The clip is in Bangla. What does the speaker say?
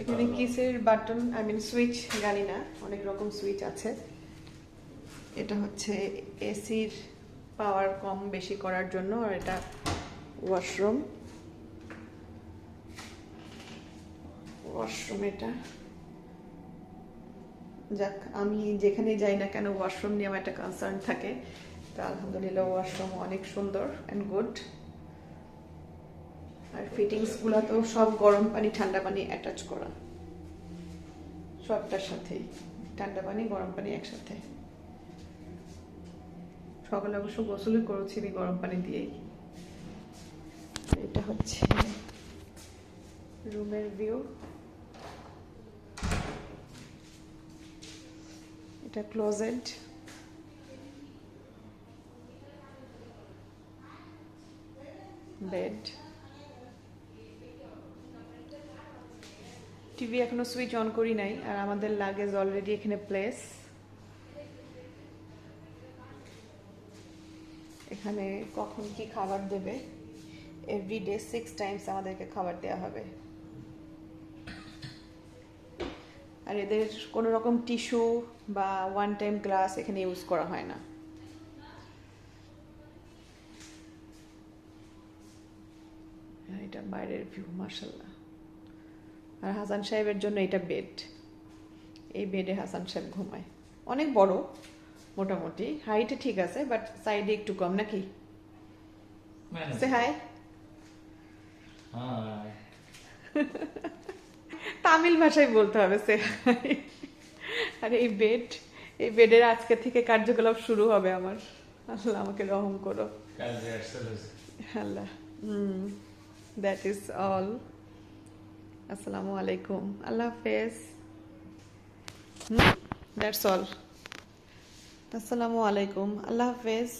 এখানে কিসের বাটন আই মিন সুইচ জানি না, অনেক রকম সুইচ আছে। এটা হচ্ছে এসির পাওয়ার কম বেশি করার জন্য, আর এটা ওয়াশরুম ওয়াশরুম এটা। যাক, আমি যেখানে যাই না কেন ওয়াশরুম নিয়ে আমার একটা কনসার্ন থাকে। তা আলহামদুলিল্লাহ ওয়াশরুম অনেক সুন্দর অ্যান্ড গুড ফিটিংসগুলো তো সব গরম পানি, ঠান্ডা পানি অ্যাটাচ করা। সবটার সাথেই ঠান্ডা পানি, গরম পানি একসাথে। সকালে অবশ্য গোসলই করেছি আমি গরম পানি দিয়েই। এটা হচ্ছে রুমের ভিউ। এটা ক্লোজেট। বেড। টিভি এখনও সুইচ অন করি নাই, আর আমাদের লাগেজ অলরেডি এখানে প্লেস এখানে কখন কি খাবার দেবে? এভরি ডে সিক্স টাইমস আমাদেরকে খাবার দেওয়া হবে। আর এদের কোনো রকম টিস্যু বা ওয়ান টাইম গ্লাস এখানে ইউজ করা হয় না। এটা বাইরের ভিউ মার্শাল্লাহ আর হাসান সাহেবের জন্য এটা বেড এই বেডে হাসান সাহেব ঘুমায়। অনেক বড় মোটামুটি। হাইটে ঠিক আছে বাট সাইডে একটু কম নাকি? সে হাই তামিল ভাষায় বলতে হবে সে হাই আর এই বেড এই বেডের আজকে থেকে কার্যকলাপ শুরু হবে আমার। আল্লাহ আমাকে রহম করো আল্লাহ। দ্যাট ইজ অল আসসালামু আলাইকুম। আল্লাহ হাফেজ। দ্যাটস অল আসসালামু আলাইকুম। আল্লাহ হাফেজ।